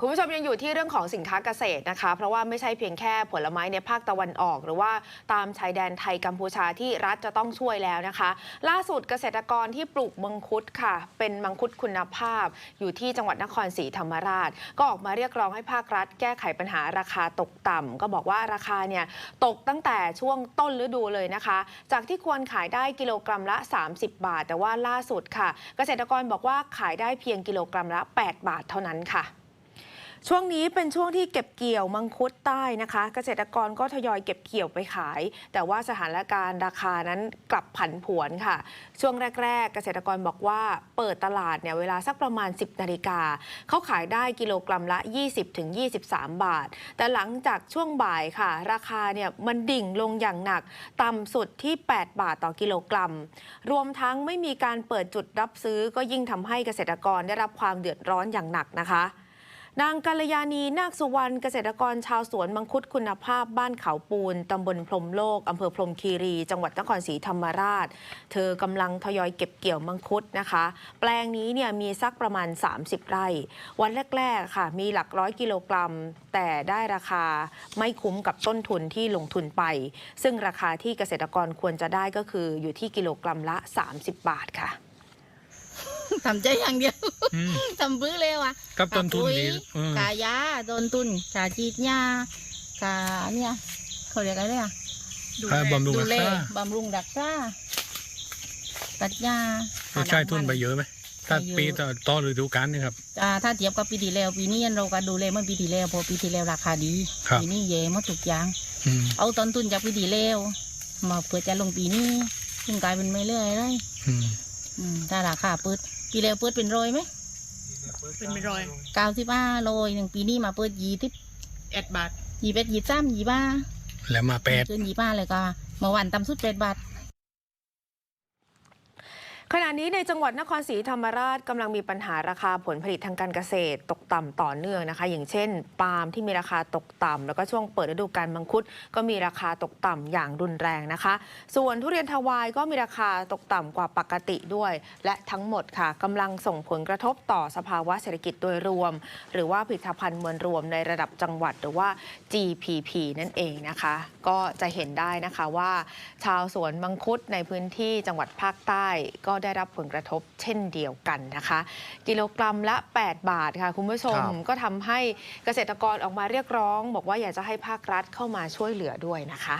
คุณผู้ชมยังอยู่ที่เรื่องของสินค้าเกษตรนะคะ เพราะว่าไม่ใช่เพียงแค่ผลไม้ในภาคตะวันออก หรือว่าตามชายแดนไทยกัมพูชาที่รัฐจะต้องช่วยแล้วนะคะ ล่าสุดเกษตรกรที่ปลูกมังคุดค่ะ เป็นมังคุดคุณภาพ อยู่ที่จังหวัดนครศรีธรรมราช ก็ออกมาเรียกร้องให้ภาครัฐ แก้ไขปัญหาราคาตกต่ำก็บอกว่าราคาเนี่ยตกตั้งแต่ช่วงต้นฤดูเลยนะคะ จากที่ควรขายได้กิโลกรัมละ 30 บาท แต่ว่าล่าสุดค่ะ เกษตรกรบอกว่าขายได้เพียงกิโลกรัมละ 8 บาทเท่านั้นค่ะ ช่วงนี้เป็นช่วงที่เก็บเกี่ยวมังคุดใต้นะคะ เกษตรกรก็ทยอยเก็บเกี่ยวไปขาย แต่ว่าสถานการณ์ราคานั้นกลับผันผวนค่ะ ช่วงแรก ๆ เกษตรกรบอกว่าเปิดตลาดเนี่ยเวลาสักประมาณ 10นาฬิกาเขาขายได้กิโลกรัมละ 20-23 บาท แต่หลังจากช่วงบ่ายค่ะ ราคาเนี่ยมันดิ่งลงอย่างหนัก ต่ำสุดที่ 8 บาทต่อกิโลกรัม รวมทั้งไม่มีการเปิดจุดรับซื้อก็ยิ่งทำให้เกษตรกรได้รับความเดือดร้อนอย่างหนักนะคะ นางกัลยาณีนาคสุวรรณเกษตรกรชาวสวนมังคุดคุณภาพบ้านเขาปูนตำบลพรมโลกอำเภอพรมคีรี จังหวัดนครศรีธรรมราช เธอกำลังทยอยเก็บเกี่ยวมังคุดนะคะ แปลงนี้เนี่ยมีสักประมาณ 30 ไร่ วันแรก ๆ ค่ะ มีหลักร้อยกิโลกรัม แต่ได้ราคาไม่คุ้มกับต้นทุนที่ลงทุนไป ซึ่งราคาที่เกษตรกรควรจะได้ก็คืออยู่ที่กิโลกรัมละ 30 บาทค่ะ ทำใจอย่างเดียวอืมทำพื้นเลยว่ะกับต้นทุนดีกาอืปุ๋ยมกายาต้นทุนกาจีดหญ้ากาเนี่ยเขาเรียกอะไรอะค่าบำรุง ดูรักแลษา บำรุงรักษาตัดหญ้าเราใช้ทุนไปเยอะไหมถ้าไปเยอะปีต่อต่อฤดูกาลนี่ครับ อ่าถ้าเทียบกับปีที่แล้วปีนี้เราก็ดูแลเมื่อปีที่แล้วเพอปีที่แล้วราคาดีครับ ปีนี้แย่หมดทุกอย่าง อืมเอาต้นทุนจากปีที่แล้วมาเพื่อจะลงปีนี้ซึ่งกลายเป็นไม่เรื่อยเลยอืม อืมถ้าราคาเปิด ปีแล้วเปิดเป็นร้อยไหมเป็นไม่ร้อย เก้าสิบห้าโลหนึ่งปีนี้มาเปิดยี่สิบแอดบาทยี่สิบยี่สิบสามยี่สิบห้าแล้วมาแปดเกินยี่สิบห้าเลยก็เมื่อวันต่ำสุดแปดบาท ขณะนี้ในจังหวัดนครศรีธรรมราชกำลังมีปัญหาราคาผลผลิตทางการเกษตร ตกต่ำต่อเนื่องนะคะ อย่างเช่น ปาล์มที่มีราคาตกต่ำแล้วก็ช่วงเปิดฤดูกาลมังคุด ก็มีราคาตกต่ำอย่างรุนแรงนะคะ ส่วนทุเรียนทวายก็มีราคาตกต่ำกว่าปกติด้วย และทั้งหมดค่ะกำลังส่งผลกระทบต่อสภาวะเศรษฐกิจโดยรวม หรือว่าผลิตภัณฑ์มวลรวมในระดับจังหวัดหรือว่า GPP นั่นเองนะคะ ก็จะเห็นได้นะคะว่า ชาวสวนมังคุดในพื้นที่จังหวัดภาคใต้ก็ได้รับผลกระทบเช่นเดียวกันนะคะ กิโลกรัมละ 8 บาทค่ะ คุณผู้ชมครับก็ทำให้เกษตรกรออกมาเรียกร้อง บอกว่าอยากจะให้ภาครัฐเข้ามาช่วยเหลือด้วยนะคะ